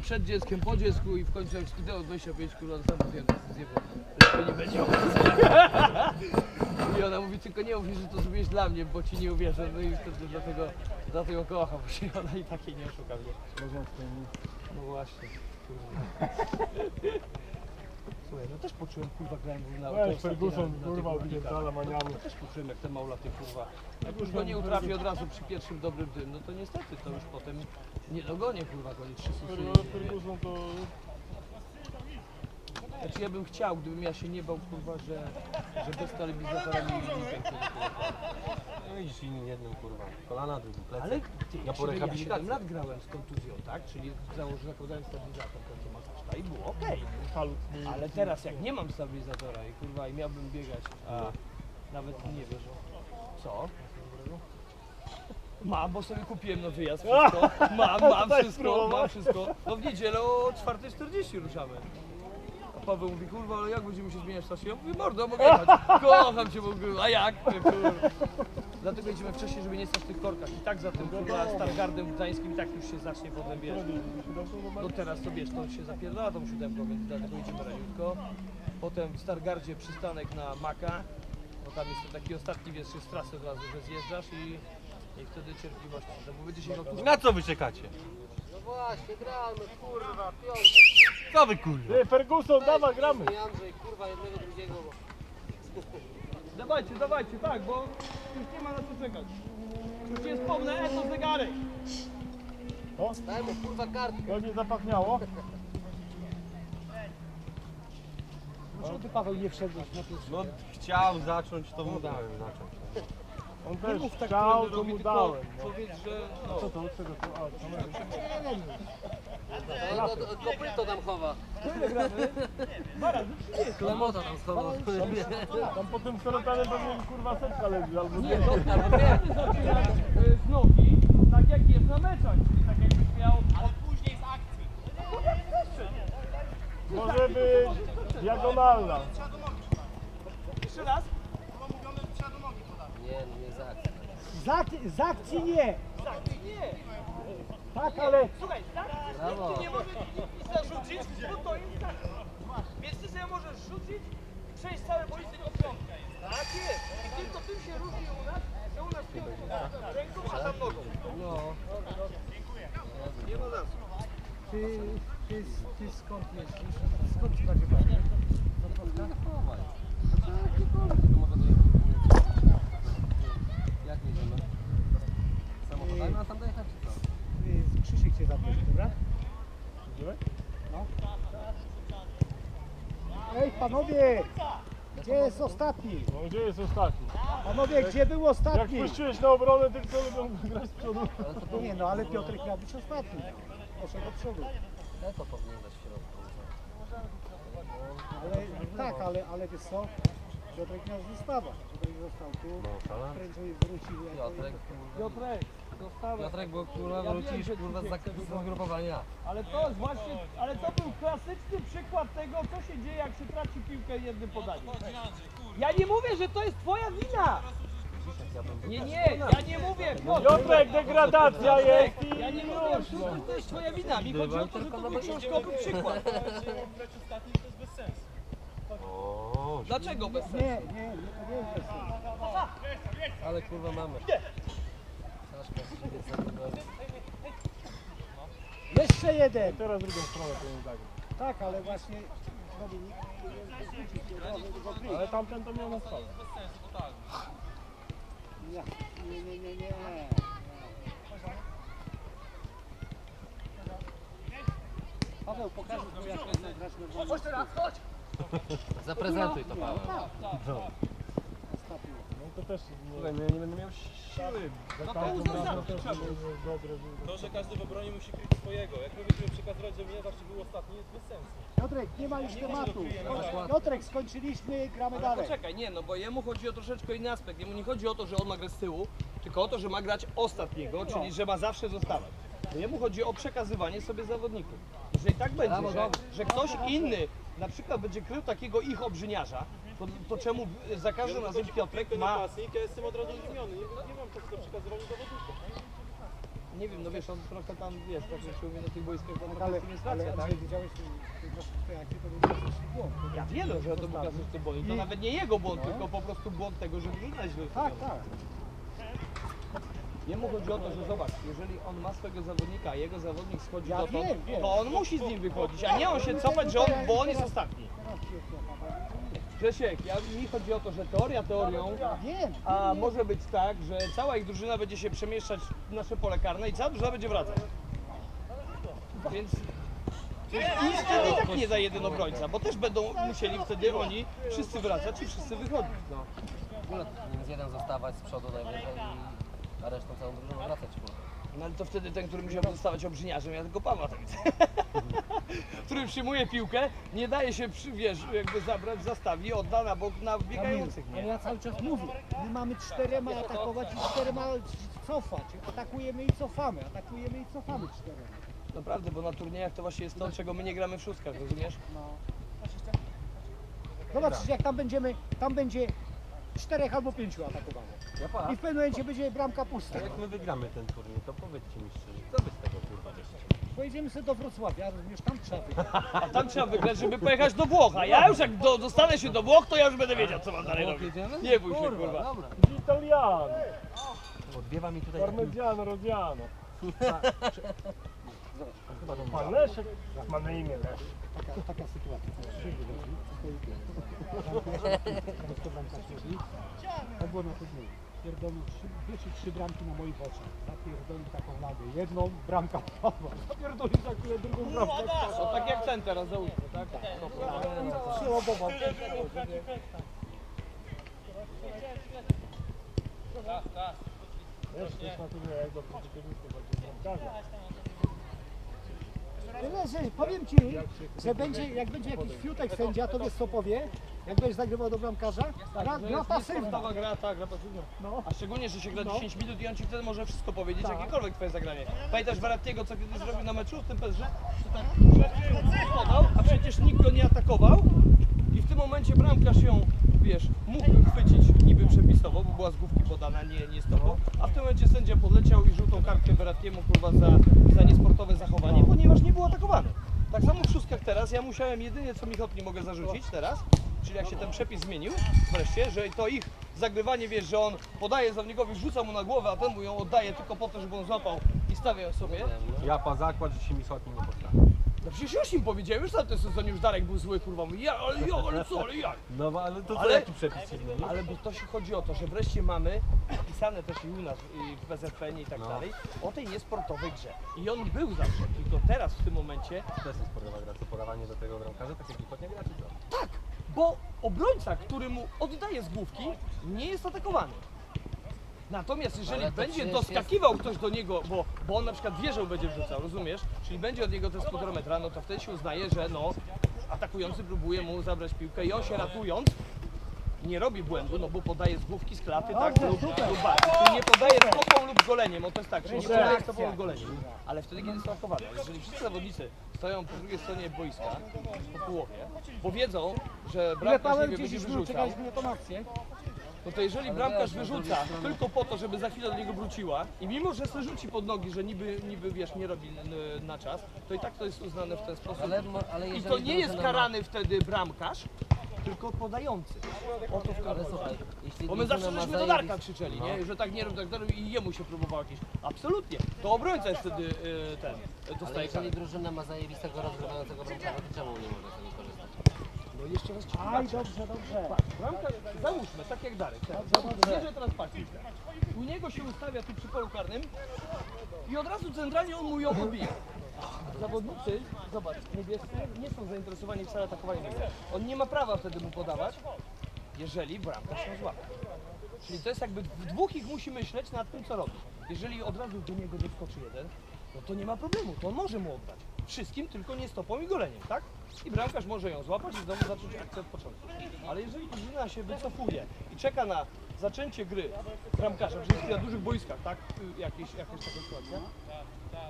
Przed dzieckiem, po dziecku i w końcu jak skutęło 25 kurwa, sam podjąłem decyzję, bo to nie będzie I ona mówi, tylko nie mów mi, że to zrobiłeś dla mnie, bo ci nie uwierzę. No i wtedy dlatego, dlatego kocham, bo się ona i takiej nie oszuka mnie. No właśnie, kurwa. Słuchaj, no też poczułem, kurwa, grałem na Weź to Ferguson, kurwa, górnikach. maniami. No też poczułem, jak te maulaty, kurwa. Jak już go nie utrafi od razu przy pierwszym dobrym tym, no to niestety to już potem nie dogonię, kurwa, go nie trzy. Ferguson to... Znaczy ja bym chciał, gdybym ja się nie bał, kurwa, że, że bez telewizatora mi nie No widzisz inny jednym kurwa. Kolana, drugi plecy. Ale ty, Ja po ja rehabilitacji. 7 lat grałem z kontuzją, tak? Czyli założyłem, zakładałem stabilizator, ten co masażta i było okej. Ale teraz jak nie mam stabilizatora i kurwa i miałbym biegać, a nawet nie wiesz, co? Mam, bo sobie kupiłem na wyjazd wszystko. Mam, mam wszystko, mam wszystko. No w niedzielę o 4.40 ruszamy. A Paweł mówi, kurwa, ale jak będziemy się zmieniać w czasie? Ja mówię, mordo, mogę jechać. Kocham cię w ogóle, a jak? Kurwa. Dlatego jedziemy wcześniej, żeby nie stać w tych korkach. I tak za tym kurwa Stargardem Gdańskim i tak już się zacznie potem, wiesz. No teraz to wiesz, to się zapierdala tą siódemką, więc dlatego idziemy raniutko. Potem w Stargardzie przystanek na Maka, bo tam jest taki ostatni wiesz, z trasy od razu, że zjeżdżasz i, i wtedy cierpliwości. No bo będzie się. Na co wy czekacie? No właśnie, gramy, kurwa, piątek. Co wy kurwa? Ferguson, dawaj, gramy. Andrzej, kurwa, jednego, drugiego. bo- Dawajcie, dawajcie, tak, bo już nie ma na co czekać. Już jest pełne eto zegarek. O, Daj mu, kurwa, kartkę. to nie zapachniało. Dlaczego ty Paweł nie wszedłeś na pierwszy? No chciał zacząć, to mu dałem zacząć. On Nie też tak, chciał, to mu dałem. No. Powiedz, że... No. Co to, od czego to? A, kamery. No, no, to- kopyto tam chowa. Klamota tam schował. Tam po tym korytarzem pewnie kurwa setka leży albo Nie, nie. to nie. zaczynać y, z nogi, tak jak jest na meczach, czyli tak jakbyś miał... Ale później z akcji. Może być diagonalna. Jeszcze raz? Nie, no nie za akcję. Z, ak- z akcji nie. Tak, nie. Tak, ale Słuchaj, tak? Nie możesz nic zarzucić, bo to im tak. Więc ty sobie możesz rzucić, przejść cały boisko od piątka. Tak jest. I tylko tym się różni u nas, że u nas piątka ręką, a tam nogą. No. Nie ma za co. ty, ty, ty skąd jeździsz? Skąd ci będzie pewnie? Jak jedziemy? Samochodami ma tam dojechać, czy co? Krzysiek cię zabierze, dobra? Widziałeś? Ej, panowie! Gdzie jest ostatni? No gdzie jest ostatni? Panowie, gdzie był Jak ostatni? puściłeś na obronę, tylko lubią grać z przodu. Nie no, ale Piotrek miał być ostatni. Proszę do przodu. Ja to powinien dać w środku. Ale, tak, ale, ale wiesz co? Piotrek miał zostawać. Piotrek został tu. No, Prędzej wrócił. jak- Piotrek, Piotrek. Piotrek, bo kurwa Ja wrócisz, kurwa, z ty zak- chcesz z zgrupowania. Ale to jest właśnie, ale to był klasyczny przykład tego, co się dzieje, jak się traci piłkę jednym podaniem. Ja nie mówię, że to jest twoja wina! Nie, nie, ja nie mówię, Piotrek, degradacja jest i ja nie mówię, no. że to jest twoja wina. Mi chodzi o to, że to był książkowy przykład. Dlaczego bez sensu? Nie, nie, nie, nie jest bez sensu. Ale kurwa mamy. Saszka, Żywiec za to Jeszcze jeden. Teraz drugą stronę powinien zagrać. Tak, ale właśnie Dominik. Ale tamten to miał na stole. Nie, nie, nie, nie, nie. Paweł, pokażesz mu jak można grać na wolnym Chodź teraz, chodź! Zaprezentuj to, Paweł. No to też Słuchaj, nie, no ja nie będę miał siły. za to każdym razem za też trzeba. jest dobre. żeby- To, że każdy w obronie musi kryć swojego. Jak my będziemy przekazywać, że mnie zawsze był ostatni, jest bez sensu. Piotrek, nie ma już tematu. Piotrek, skończyliśmy, gramy Ale dalej. poczekaj, nie, no bo jemu chodzi o troszeczkę inny aspekt. Jemu nie chodzi o to, że on ma grać z tyłu, tylko o to, że ma grać ostatniego, czyli że ma zawsze zostawać. Jemu chodzi o przekazywanie sobie zawodników. Jeżeli tak będzie, że, że ktoś inny na przykład będzie krył takiego ich obrzyniarza, to, to czemu za każdym razem Piotrek ma... napastnik, ja jestem od razu zmieniony. Nie, nie mam czasu do przekazywania zawodników. Nie wiem, no wiesz, on trochę tam, wiesz, tak jak się mówi na tych boiskach, to Tak, trochę ale, ale, racja, ale tak? widziałeś w naszej akcji, to był błąd. Ja wiem, że to był klasyczny błąd. To I- nawet nie jego błąd, No. tylko po prostu błąd tego, że drużyna źle Tak, tak. Jemu chodzi o to, że zobacz, jeżeli on ma swojego zawodnika, a jego zawodnik schodzi Ja dotąd, wiem, wiem. to on musi z nim wychodzić, a nie on się cofać, że on, bo on jest ostatni. Teraz się cofam, ale nie. Grzesiek, ja, mi chodzi o to, że teoria teorią, Wiem, a może być tak, że cała ich drużyna będzie się przemieszczać w nasze pole karne i cała drużyna będzie wracać. Więc i wtedy i tak nie da jeden obrońca, bo też będą musieli wtedy oni wszyscy wracać i wszyscy wychodzić. No. W ogóle powinien z jeden zostawać z przodu najwyżej i a resztą całą drużyną wracać kurwa. No ale to wtedy ten, który musiał zostawać obrzyniarzem, ja tylko Pawła tak widzę. który przyjmuje piłkę, nie daje się, przy, wiesz, jakby zabrać, zastawi, odda na bok na biegających, Ale nie? ja cały czas mówię, my mamy czterema atakować i czterema cofać. Atakujemy i cofamy, atakujemy i cofamy czterema. Naprawdę, bo na turniejach to właśnie jest to, czego my nie gramy w szóstkach, rozumiesz? No. Zobaczysz, jak tam będziemy, tam będzie czterech albo pięciu atakowało. I w pewnym momencie będzie bramka pusta. jak my wygramy ten turniej, to powiedzcie mi szczerze, co wy z tego kurwa? Pojedziemy sobie do Wrocławia, rozumiesz, tam trzeba wygrać. A tam trzeba wygrać, żeby pojechać do Włoch, a ja już jak do, dostanę się do Włoch, to ja już będę wiedział, co mam dalej robić. Nie bój się, kurwa. Dobra. Italiano, Odbiewa mi tutaj parmigiano, rodziano. chyba tą Pan Leszek ma na imię Leszek. Taka, taka sytuacja. To bramka śmieli. To było na turnieju. Pierdolił trzy, trzy bramki na moich oczach. Zapierdolił taką lagę. Jedną bramka wpadła. Zapierdolił za chwilę drugą bramkę wpadła. Tak jak ten teraz, załóżmy, tak? I przeładował. Wiesz, to jest na tyle jak do przeciwników. Że powiem ci, że będzie, jak będzie jakiś fiutek sędzia, to wiesz co powie? Jak będziesz zagrywał do bramkarza? Gra, gra pasywna. Gra, tak, gra pasywna. No. A szczególnie, że się gra No. 10 minut i on ci wtedy może wszystko powiedzieć, Tak. jakiekolwiek twoje zagranie. Pamiętasz Warattiego, co kiedyś zrobił na meczu w tym PSG? Że tak podał, a przecież nikt go nie atakował i w tym momencie bramkarz ją, wiesz, mógł chwycić niby przepisowo, bo była z główki podana, nie, nie stopo, a w tym momencie sędzia podleciał i żółtą kartkę Warattiemu, kurwa, za, za niesportowe zachowanie, ponieważ nie był atakowany. Tak samo w szóstkach teraz, ja musiałem jedynie co Michotni mogę zarzucić teraz, czyli jak się ten przepis zmienił wreszcie, że to ich zagrywanie, wiesz, że on podaje zawodnikowi, rzuca mu na głowę, a ten mu ją oddaje tylko po to, żeby on złapał i stawia sobie. Ja pa zakład, że się mi schodni nie potrafi. No przecież już im powiedziałem, już na tym sezonie już Darek był zły, kurwa, mówi, ja, ale ja, ale co, ale jak? No bo- ale to co Ale- jaki przepis się zmienił? Ale bo to się chodzi o to, że wreszcie mamy napisane też i u nas i w PZPN i tak No. dalej, o tej niesportowej grze. I on był zawsze, tylko teraz w tym momencie To jest sportowa gra, co podawanie do tego bramkarza, tak jak Lichotnia gra, czy co? Tak, bo obrońca, który mu oddaje z główki, nie jest atakowany. Natomiast jeżeli Ale to będzie przecież doskakiwał ktoś do niego, bo, bo on na przykład wie, że będzie wrzucał, rozumiesz? Czyli będzie od niego ten spotometra, no to wtedy się uznaje, że no atakujący próbuje mu zabrać piłkę i on się ratując nie robi błędu, no bo podaje z główki, z klaty, tak, lub, super. lub bardziej. Czyli nie podaje stopą lub goleniem, o to jest tak, czyli nie podaje stopą lub goleniem. Ale wtedy, kiedy jest atakowany, jeżeli wszyscy zawodnicy stoją po drugiej stronie boiska, po połowie, bo wiedzą, że bramkarz nie wie, będzie gdzieś był, wyrzucał, czekaliśmy na tą akcję. No to jeżeli bramkarz wyrzuca tylko po to, żeby za chwilę do niego wróciła i mimo, że se rzuci pod nogi, że niby, niby wiesz, nie robi na czas, to i tak to jest uznane w ten sposób. Ale, mo- ale I jeżeli to nie jest drużyna karany wtedy bramkarz, tylko podający. O to w ale słuchaj, jeśli Bo my zawsze ma żeśmy do Darka zajebis- krzyczeli, nie? Że tak nie rób, tak rób i jemu się próbował jakieś. Absolutnie. To obrońca jest wtedy y, ten, y, Ale dostaje karę. jeżeli drużyna ma zajebistego rozgrywającego bramkarza, to czemu nie może tego? No jeszcze raz ci Aj, dobrze, dobrze. Bramka, załóżmy, tak jak Darek. Tak. Bierze teraz patrzcie. U niego się ustawia tu przy polu karnym i od razu centralnie on mu ją odbija. Zawodnicy, zobacz, niebiescy nie są zainteresowani wcale atakowaniem. On nie ma prawa wtedy mu podawać, jeżeli bramka się złapie. Czyli to jest jakby w dwóch ich musi myśleć nad tym, co robi. Jeżeli od razu do niego nie wskoczy jeden, no to nie ma problemu, to on może mu oddać. Wszystkim, tylko nie stopą i goleniem, tak? I bramkarz może ją złapać i znowu zacząć akcję od początku. Ale jeżeli drużyna się wycofuje i czeka na zaczęcie gry bramkarza, przecież na dużych boiskach, tak? Y, Jakieś, jakaś taka sytuacja.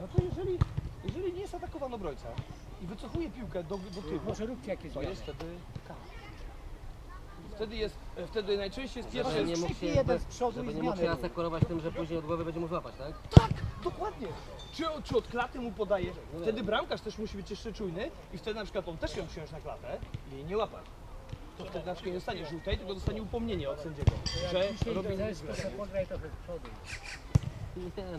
No to jeżeli, jeżeli nie jest atakowany obrońca i wycofuje piłkę do, do tyłu, Może róbcie jakieś to zmiany. jest wtedy kara. Wtedy jest, e, wtedy najczęściej jest Żeby pierwszy... nie mógł się, jeden z przodu żeby i nie mógł się zmiany. asekurować tym, że później od głowy będzie mu złapać, tak? Tak, dokładnie. Czy, czy od klaty mu podaje? Wtedy bramkarz też musi być jeszcze czujny i wtedy na przykład on też ją przyjąć na klatę i jej nie łapać. To wtedy na przykład nie dostanie żółtej, tylko dostanie upomnienie od sędziego, że robi źle. Nie no,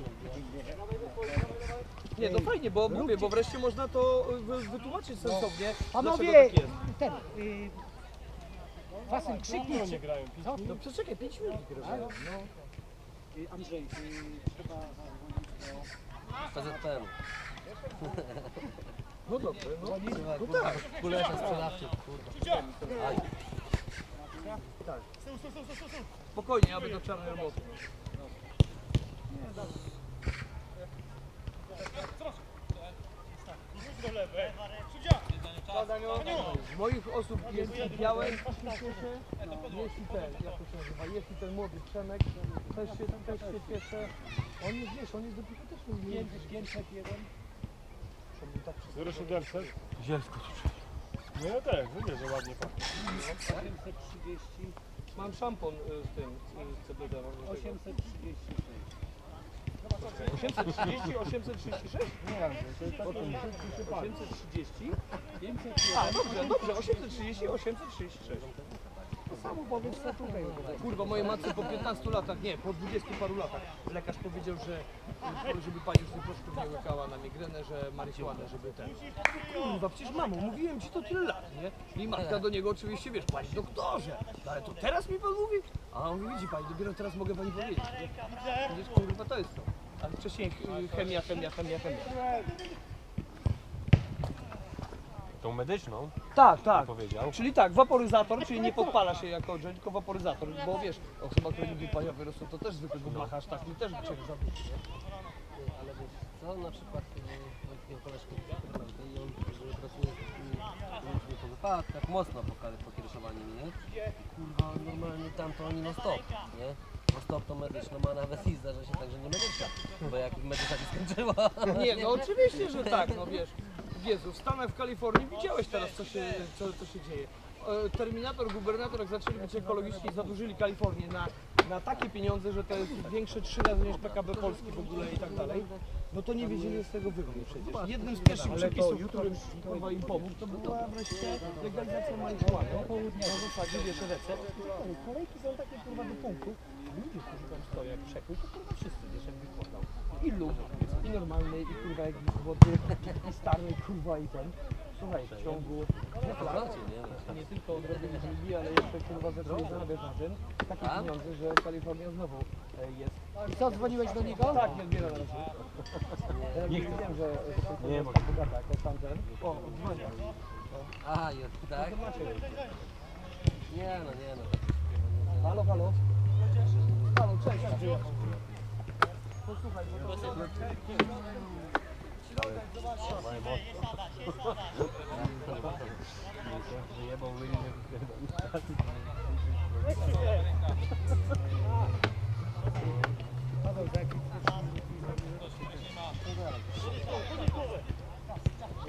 Nie, to fajnie, bo mówię, bo wreszcie można to y, wy- wytłumaczyć sensownie, Panowie, dlaczego tak jest. ten, y, Wasem krzyknij, nie czy... grają. No przeczekaj, 5 minut dopiero. Y, Andrzej, trzeba zadzwonić do... PZPN. No dobrze, no. No tak. Kulesze sprzedawcy, kurwa. Aj. Spokojnie, aby do czarnej roboty. Do lewej. Z moich osób jest i białe, cieszę, jest i ten, jak to się nazywa, jest i ten młody Przemek, też się, też się cieszę. On jest, wiesz, on jest dopiero też mój 501. 0700? Zielsko No ja też, mówię, że ładnie pachnie. 830, Mam szampon y, z tym, y, z CBD. mam do tego. 836. 830, 836? Nie, to jest taki 830? 501. A, dobrze, dobrze, 830, 836. To samo powiedz co tutaj. Kurwa, moje matce po 15 latach, nie, po 20 paru latach lekarz powiedział, że żeby pani już proszków nie łykała na migrenę, że marihuanę, żeby ten. Kurwa, przecież mamo, mówiłem ci to tyle lat, nie? I matka do niego oczywiście, wiesz, panie doktorze, no ale to teraz mi pan mówi? A on mówi, widzi pani, dopiero teraz mogę pani powiedzieć. nie? Kurwa, to jest to. Ale wcześniej chemia, chemia, chemia, chemia. Tą medyczną Tak, tak. powiedział. Czyli tak, waporyzator, czyli nie podpala się jako dżel, tylko waporyzator, bo wiesz, osoba, która nigdy pania wyrosła, to też zwykłego blachasz, tak, mi też czego zaduszy, nie? Ale wiesz co, na przykład takiego koleżkę i on pracuje z po wypadkach, mocno po, po kierowaniu, nie? Kurwa, normalnie tam to oni no stop, nie? No stop to medyczne ma nawet i zdarza się tak, że nie medyczna, bo jak medyka się skończyła. Nie, no oczywiście, że tak, no wiesz. Jezu, w Stanach, w Kalifornii widziałeś teraz, co się, co, co się dzieje. E, Terminator, gubernator, jak zaczęli być ekologiczni, zadłużyli Kalifornię na, na takie pieniądze, że to jest większe trzy razy niż PKB Polski w ogóle i tak dalej. No to nie wiedzieli z tego wyjść przecież. Jednym z pierwszych przepisów, którym kurwa im pomógł, to była wreszcie legalizacja marihuany. Na zasadzie, wiesz, recept. Kolejki są takie kurwa do punktów. Ludzie, którzy tam stoją jak przekrój, to kurwa wszyscy, wiesz, jak wyglądał. I lub, i normalny, i kurwa jak młody, i stary, kurwa i ten. Słuchaj, w ciągu dwóch lat Zobaczcie, nie? nie tylko odrobienie długi, ale jeszcze kurwa zaczęli zarabiać na tym. Takie pieniądze, że Kalifornia znowu e, jest. I co, dzwoniłeś do niego? Tak, nie na razie. Ja nie wiem, że, że to Nie jest ma. tak bogata jak Los Angeles. O, dzwonia. A, jest, tak? To macie. Nie no, nie no. Halo, halo.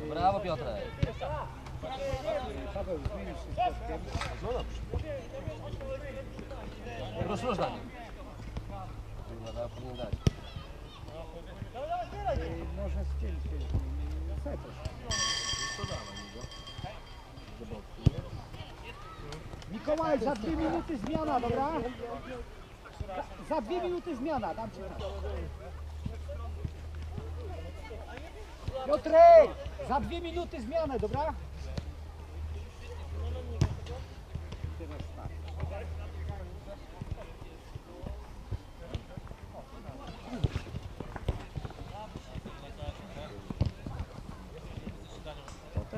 Brawo Piotrek. Paweł, zmienisz nim. Kurwa, dała powinien dać. Się. Chce coś. Mikołaj, za dwie minuty zmiana, dobra? Za, dwie minuty zmiana, dam ci czas. Piotrek, za dwie minuty zmianę, dobra? Do tego.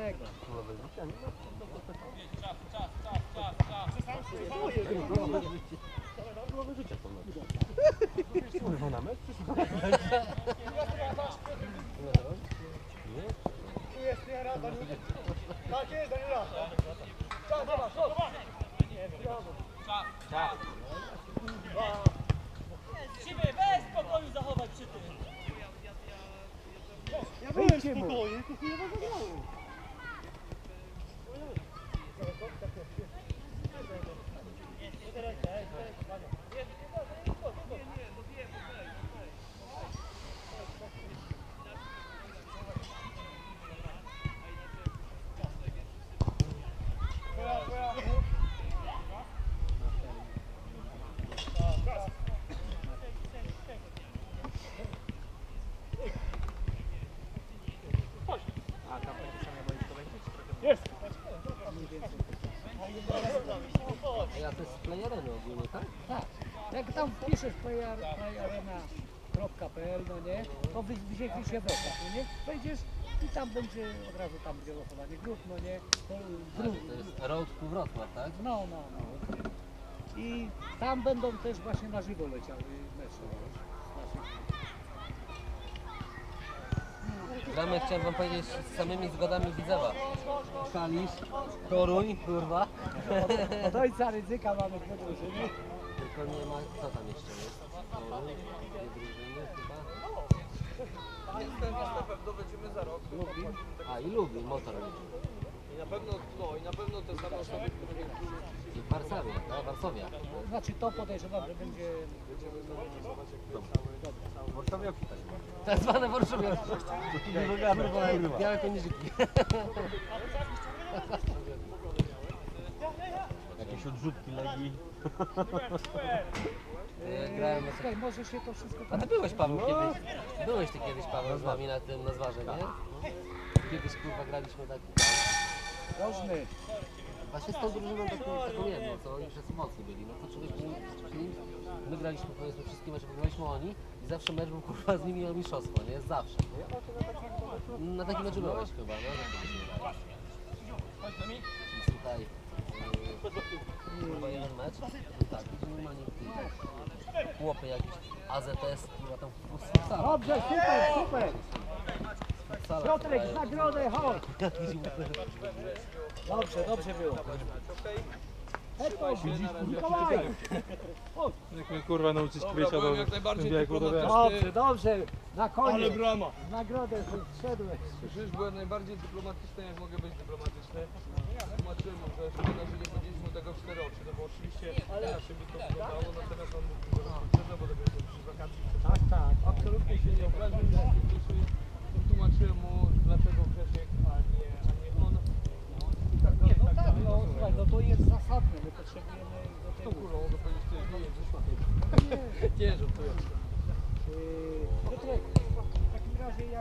kurwa na metr. Siebie, bez spokoju zachować przy tym. Ja byłem spokojny. to chujowo zagrałem. Jest! Mniej więcej. A ja to jest play arena ogólnie, tak? Tak. Jak tam wpiszesz player, playarena.pl, no nie, to wy- wyświetli się wrota, no nie? Wejdziesz i tam będzie od razu tam będzie losowanie grup, no nie? To grup, to jest Road Wrocław, tak? no, no, no. I tam będą też właśnie na żywo leciały mecze. naszych- Gramy, chciałem wam powiedzieć, z samymi zgodami Widzewa. Kalisz, Toruń, kurwa. Od ojca ryzyka mamy dwie drużyny. Tylko nie ma, co tam jeszcze jest? Toruń, dwie drużyny chyba. Jestem, na pewno będziemy za rok. Lublin. A i Lublin, motor I na pewno, no i na pewno te same osoby, które I w Warszawie, tak? Warszawia. Znaczy to podejrzewam, że będzie... Tak zwane Warszawiaczki. Białe koniczyki. Jakieś odrzutki legi. Grałem na Słuchaj, może się to wszystko... A ty byłeś Paweł kiedyś. Byłeś ty kiedyś Paweł z nami na tym na zwarze, nie? Kiedyś kurwa graliśmy tak. Rożny. Właśnie z tą drużyną taką, taką jedną, co oni przez mocni byli. No to człowiek nie, my graliśmy powiedzmy wszystkie mecze, wygraliśmy oni i zawsze mecz był kurwa z nimi o mistrzostwo, nie? Zawsze. Na takim meczu byłeś chyba, no? Słuchaj, yy, kurwa jeden mecz, tak, normalnie chłopy jakieś AZS, kurwa tam w futsala. Dobrze, super, super. Piotrek, w nagrodę, chodź. Dobrze, dobrze było. Widzisz, Mikołaj. Jak mnie kurwa nauczyć krycia, byłem to jak najbardziej jak dyplomatyczny. Dobrze, dobrze. Na Ale koniec. brama! W nagrodę wszedłeś. Przecież byłem najbardziej dyplomatyczny, jak mogę być dyplomatyczny. Tłumaczyłem że szkoda, że nie powiedzieliśmy tego w cztery oczy, no bo oczywiście inaczej by to wyglądało, natomiast on mówi, że rozpoczęto, bo to będzie przy wakacji. Tak, tak. Absolutnie się nie obraził, nie skuteczny. Tłumaczyłem mu, dlaczego Grzesiek, a nie, a nie on. I tak dalej, No tak tak, dalej. no słuchaj, no to jest zasadne. My potrzebujemy do To tego. kurwa, mogę powiedzieć, to jest nie jest Grzesiek. Nie, żartuję. Yy, Piotrek, w takim razie ja